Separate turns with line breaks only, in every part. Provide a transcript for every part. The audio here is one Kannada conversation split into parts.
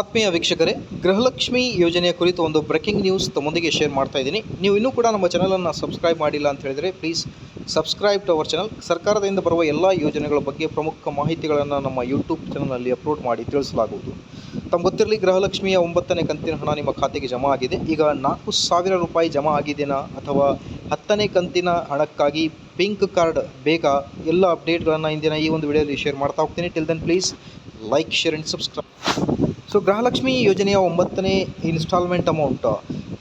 ಆತ್ಮೀಯ ವೀಕ್ಷಕರೇ, ಗೃಹಲಕ್ಷ್ಮಿ ಯೋಜನೆಯ ಕುರಿತು ಒಂದು ಬ್ರೇಕಿಂಗ್ ನ್ಯೂಸ್ ತಮ್ಮೊಂದಿಗೆ ಶೇರ್ ಮಾಡ್ತಾ ಇದ್ದೀನಿ. ನೀವು ಇನ್ನೂ ಕೂಡ ನಮ್ಮ ಚಾನಲನ್ನು ಸಬ್ಸ್ಕ್ರೈಬ್ ಮಾಡಿಲ್ಲ ಅಂತ ಹೇಳಿದರೆ please subscribe to our channel. ಸರ್ಕಾರದಿಂದ ಬರುವ ಎಲ್ಲ ಯೋಜನೆಗಳ ಬಗ್ಗೆ ಪ್ರಮುಖ ಮಾಹಿತಿಗಳನ್ನು ನಮ್ಮ ಯೂಟ್ಯೂಬ್ ಚಾನಲ್ನಲ್ಲಿ ಅಪ್ಲೋಡ್ ಮಾಡಿ ತಿಳಿಸಲಾಗುವುದು. ತಮ್ಮ ಗೊತ್ತಿರಲಿ, ಗೃಹಲಕ್ಷ್ಮಿಯ ಒಂಬತ್ತನೇ ಕಂತಿನ ಹಣ ನಿಮ್ಮ ಖಾತೆಗೆ ಜಮಾ ಆಗಿದೆ. ಈಗ ನಾಲ್ಕು ಸಾವಿರ ರೂಪಾಯಿ ಜಮಾ ಆಗಿದೆನಾ ಅಥವಾ ಹತ್ತನೇ ಕಂತಿನ ಹಣಕ್ಕಾಗಿ ಪಿಂಕ್ ಕಾರ್ಡ್ ಬೇಕಾ? ಎಲ್ಲ ಅಪ್ಡೇಟ್ಗಳನ್ನು ಇಂದಿನ ಈ ಒಂದು ವಿಡಿಯೋದಲ್ಲಿ ಶೇರ್ ಮಾಡ್ತಾ ಹೋಗ್ತೀನಿ. Till then please like share and subscribe so Gruhalakshmi ಯೋಜನೆಯ ಒಂಬತ್ತನೇ ಇನ್ಸ್ಟಾಲ್ಮೆಂಟ್ ಅಮೌಂಟ್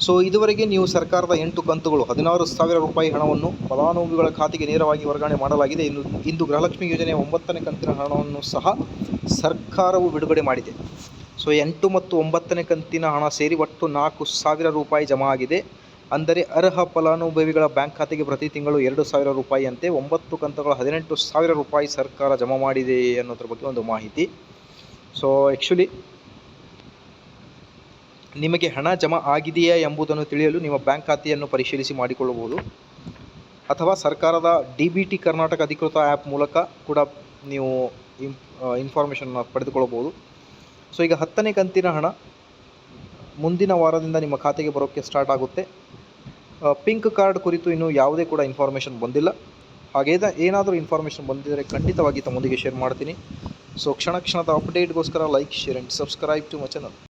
ಸೊ ಇದುವರೆಗೆ ನೀವು ಸರ್ಕಾರದ ಎಂಟು ಕಂತುಗಳು, ಹದಿನಾರು ಸಾವಿರ ರೂಪಾಯಿ ಹಣವನ್ನು ಫಲಾನುಭವಿಗಳ ಖಾತೆಗೆ ನೇರವಾಗಿ ವರ್ಗಾವಣೆ ಮಾಡಲಾಗಿದೆ. ಇನ್ನು, ಇಂದು ಗೃಹಲಕ್ಷ್ಮಿ ಯೋಜನೆಯ ಒಂಬತ್ತನೇ ಕಂತಿನ ಹಣವನ್ನು ಸಹ ಸರ್ಕಾರವು ಬಿಡುಗಡೆ ಮಾಡಿದೆ. ಸೊ ಎಂಟು ಮತ್ತು ಒಂಬತ್ತನೇ ಕಂತಿನ ಹಣ ಸೇರಿ ಒಟ್ಟು ನಾಲ್ಕು ಸಾವಿರ ರೂಪಾಯಿ ಜಮಾ ಆಗಿದೆ. ಅಂದರೆ, ಅರ್ಹ ಫಲಾನುಭವಿಗಳ ಬ್ಯಾಂಕ್ ಖಾತೆಗೆ ಪ್ರತಿ ತಿಂಗಳು ಎರಡು ಸಾವಿರ ರೂಪಾಯಿಯಂತೆ ಒಂಬತ್ತು ಕಂತುಗಳ ಹದಿನೆಂಟು ಸಾವಿರ ರೂಪಾಯಿ ಸರ್ಕಾರ ಜಮಾ ಮಾಡಿದೆ ಅನ್ನೋದ್ರ ಬಗ್ಗೆ ಒಂದು ಮಾಹಿತಿ. ಸೊ ಆ್ಯಕ್ಚುಲಿ ನಿಮಗೆ ಹಣ ಜಮಾ ಆಗಿದೆಯಾ ಎಂಬುದನ್ನು ತಿಳಿಯಲು ನಿಮ್ಮ ಬ್ಯಾಂಕ್ ಖಾತೆಯನ್ನು ಪರಿಶೀಲಿಸಿ ಮಾಡಿಕೊಳ್ಳಬಹುದು. ಅಥವಾ ಸರ್ಕಾರದ ಡಿ ಬಿ ಟಿ ಕರ್ನಾಟಕ ಅಧಿಕೃತ ಆ್ಯಪ್ ಮೂಲಕ ಕೂಡ ನೀವು ಇನ್ ಇನ್ಫಾರ್ಮೇಷನ್ನ ಪಡೆದುಕೊಳ್ಳಬಹುದು. ಸೊ ಈಗ ಹತ್ತನೇ ಕಂತಿನ ಹಣ ಮುಂದಿನ ವಾರದಿಂದ ನಿಮ್ಮ ಖಾತೆಗೆ ಬರೋಕ್ಕೆ ಸ್ಟಾರ್ಟ್ ಆಗುತ್ತೆ. ಪಿಂಕ್ ಕಾರ್ಡ್ ಕುರಿತು ಇನ್ನೂ ಯಾವುದೇ ಕೂಡ ಇನ್ಫಾರ್ಮೇಷನ್ ಬಂದಿಲ್ಲ. ಹಾಗೇ ಏನಾದರೂ ಇನ್ಫಾರ್ಮೇಷನ್ ಬಂದಿದ್ದರೆ ಖಂಡಿತವಾಗಿ ತಮ್ಮೊಂದಿಗೆ ಶೇರ್ ಮಾಡ್ತೀನಿ. ಸೊ ಕ್ಷಣ ಕ್ಷಣದ ಅಪ್ಡೇಟ್ಗೋಸ್ಕರ like share and subscribe to my channel